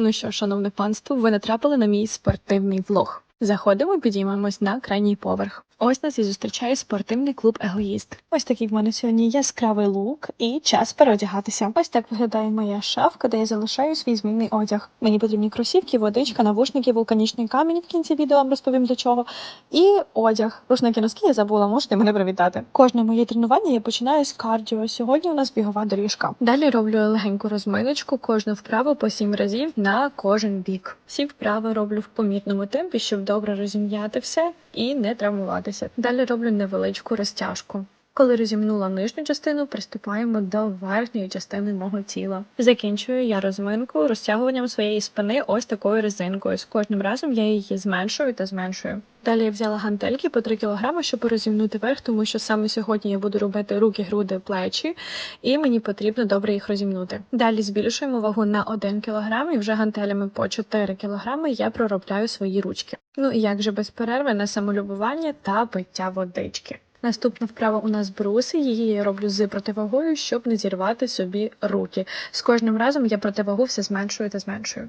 Ну що, шановне панство, ви натрапили на мій спортивний влог. Заходимо, підіймемось на крайній поверх. Ось нас і зустрічає спортивний клуб Егоїст. Ось такий в мене сьогодні яскравий лук і час переодягатися. Ось так виглядає моя шафка, де я залишаю свій змінний одяг. Мені потрібні кросівки, водичка, навушники, вулканічний камінь. В кінці відео вам розповім для чого. І одяг. Рушники носки я забула, можете мене привітати. Кожне моє тренування я починаю з кардіо. Сьогодні у нас бігова доріжка. Далі роблю легеньку розминочку, кожну вправу по сім разів на кожен бік. Всі вправи роблю в помітному темпі, щоб добре розім'яти все і не травмуватися. Далі роблю невеличку розтяжку. Коли розімнула нижню частину, приступаємо до верхньої частини мого тіла. Закінчую я розминку розтягуванням своєї спини ось такою резинкою. З кожним разом я її зменшую та зменшую. Далі я взяла гантельки по 3 кг, щоб розімнути верх, тому що саме сьогодні я буду робити руки, груди, плечі, і мені потрібно добре їх розімнути. Далі збільшуємо вагу на 1 кг і вже гантелями по 4 кг я проробляю свої ручки. Ну і як же без перерви на самолюбування та пиття водички. Наступна вправа у нас бруси. Її я роблю з противагою, щоб не зірвати собі руки. З кожним разом я противагу все зменшую та зменшую.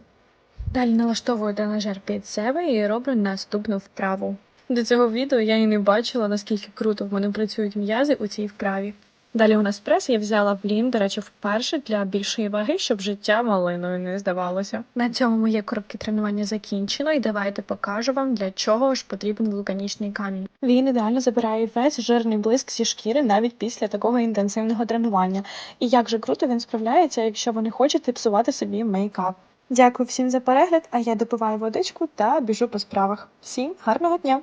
Далі налаштовую тренажер під себе і роблю наступну вправу. До цього відео я і не бачила, наскільки круто в мене працюють м'язи у цій вправі. Далі у нас прес я взяла в лін, до речі, вперше для більшої ваги, щоб життя малиною не здавалося. На цьому моє коротке тренування закінчено, і давайте покажу вам, для чого ж потрібен вулканічний камінь. Він ідеально забирає весь жирний блиск зі шкіри навіть після такого інтенсивного тренування. І як же круто він справляється, якщо ви не хочете псувати собі мейкап. Дякую всім за перегляд, а я допиваю водичку та біжу по справах. Всім гарного дня!